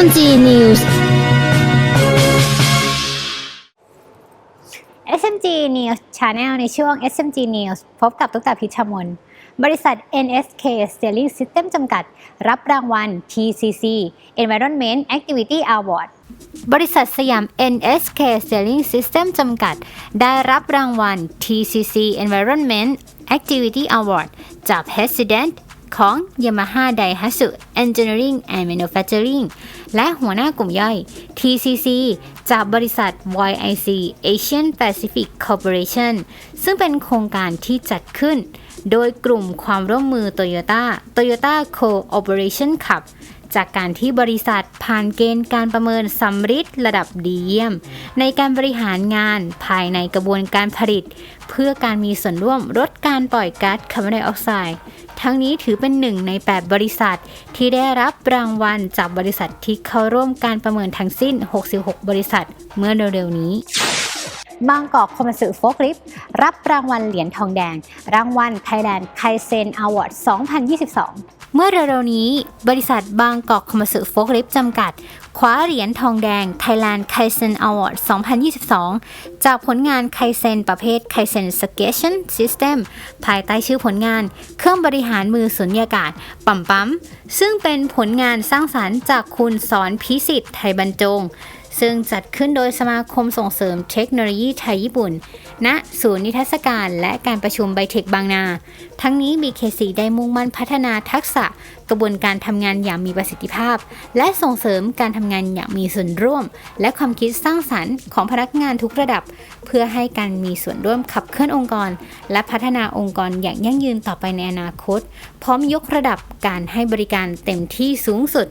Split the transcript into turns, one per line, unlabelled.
on G News SMG News Channel ในช่วง SMG News พบกับตุ๊กตาพิชมน บริษัท NSK Sterling System จำกัด รับรางวัล TCC Environment Activity Award บริษัทสยาม NSK Sterling System จำกัด ได้รับรางวัล TCC Environment Activity Award จาก President ของ Yamaha Daihatsu Engineering and Manufacturing และหัวหน้ากลุ่มย่อย TCC จากบริษัท YIC Asian Pacific Corporation ซึ่งเป็นโครงการที่จัดขึ้น โดยกลุ่มความร่วมมือ Toyota Toyota Cooperation Cup จากการที่บริษัทผ่านเกณฑ์การประเมินสำริดระดับดีเยี่ยม ในการบริหารงานภายในกระบวนการผลิต เพื่อการมีส่วนร่วมลดการปล่อยก๊าซคาร์บอนไดออกไซด์ ทั้งนี้ถือเป็นหนึ่งใน 8 บริษัท ที่ได้รับรางวัลจากบริษัทที่เข้าร่วมการประเมินทั้งสิ้น 66 บริษัท เมื่อเร็วๆนี้ บางกอกคอมสือโฟกลิฟรับรางวัลเหรียญทองแดง รางวัล Thailand Kaizen Award 2022 เมื่อเร็วๆนี้ บริษัทบางกอกคอมสือโฟกลิฟจำกัด คว้าเหรียญทองแดง Thailand Kaizen Award 2022 จากผลงาน Kaizen ประเภท Kaizen Suggestion System ภายใต้ชื่อผลงาน เครื่องบริหารมือสุญญากาศปั๊มปั๊มซึ่งเป็นผลงานสร้างสรรค์จากคุณสอนพิสิทธิ์ไทยบรรจง ซึ่งจัดขึ้นโดยสมาคมส่งเสริมเทคโนโลยีไทยญี่ปุ่น ณ ศูนย์นิทรรศการและการประชุมไบเทคบางนา ทั้งนี้ BKC ได้มุ่งมั่นพัฒนาทักษะกระบวนการทำงานอย่างมีประสิทธิภาพ และส่งเสริมการทำงานอย่างมีส่วนร่วม และความคิดสร้างสรรค์ของพนักงานทุกระดับ เพื่อให้การมีส่วนร่วมขับเคลื่อนองค์กร และพัฒนาองค์กรอย่างยั่งยืนต่อไปในอนาคต พร้อมยกระดับการให้บริการเต็มที่สูงสุด